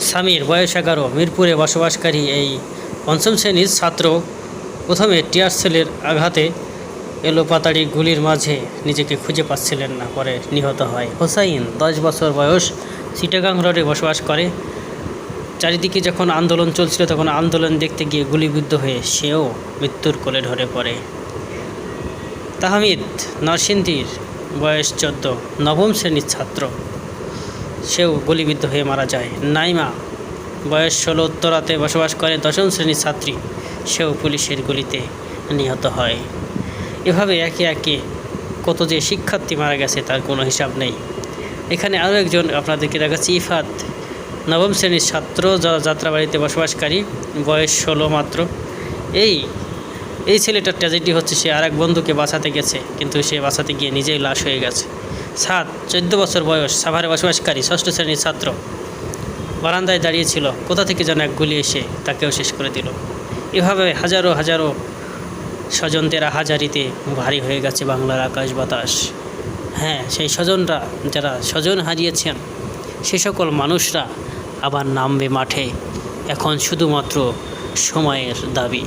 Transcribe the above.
স্বামীর বয়স এগারো। মিরপুরে বসবাসকারী এই পঞ্চম শ্রেণির ছাত্র প্রথমে টিয়ার সেলের আঘাতে এলোপাতাড়ি গুলির মাঝে। নিজেকে খুঁজে পাচ্ছিলেন না, পরে নিহত হয়। হোসাইন দশ বছর বয়স, চিটাগাং রোডে বসবাস করে। চারিদিকে যখন আন্দোলন চলছিল, তখন আন্দোলন দেখতে গিয়ে গুলিবিদ্ধ হয়ে সেও মৃত্যুর কোলে ঢলে পড়ে। তাহমিদ নরসিংদীর বয়স চোদ্দ, নবম শ্রেণির ছাত্র। সেও গুলিবিদ্ধ হয়ে মারা যায়। নাইমা, বয়স ষোলো উত্তরাতে বসবাস করে দশম শ্রেণির ছাত্রী, সেও পুলিশের গুলিতে নিহত হয়। এভাবে একে একে কত যে শিক্ষার্থী মারা গেছে তার কোনো হিসাব নেই। এখানে আরও একজন আপনাদেরকে দেখাচ্ছি, ইফাত। নবম শ্রেণির ছাত্র, যা- যাত্রাবাড়িতে বসবাসকারী, বয়স ষোলো মাত্র। এই এই ছেলেটার ট্র্যাজেডি হচ্ছে সে আর এক বন্ধুকে বাঁচাতে গেছে, কিন্তু সে বাঁচাতে গিয়ে নিজেই লাশ হয়ে গেছে। সাত, চোদ্দ বছর বয়স, সাভারে বসবাসকারী ষষ্ঠ শ্রেণির ছাত্র। বারান্দায় দাঁড়িয়েছিল কোথা থেকে যেন এক গুলি এসে তাকেও শেষ করে দিল। এভাবে হাজারো হাজারো স্বজনদের হাজারিতে ভারী হয়ে গেছে বাংলার আকাশ বাতাস। হ্যাঁ সেই স্বজনরা, যারা স্বজন হারিয়েছেন, সে সকল মানুষরা আবার নামবে মাঠে, এখন শুধুমাত্র সময়ের দাবি।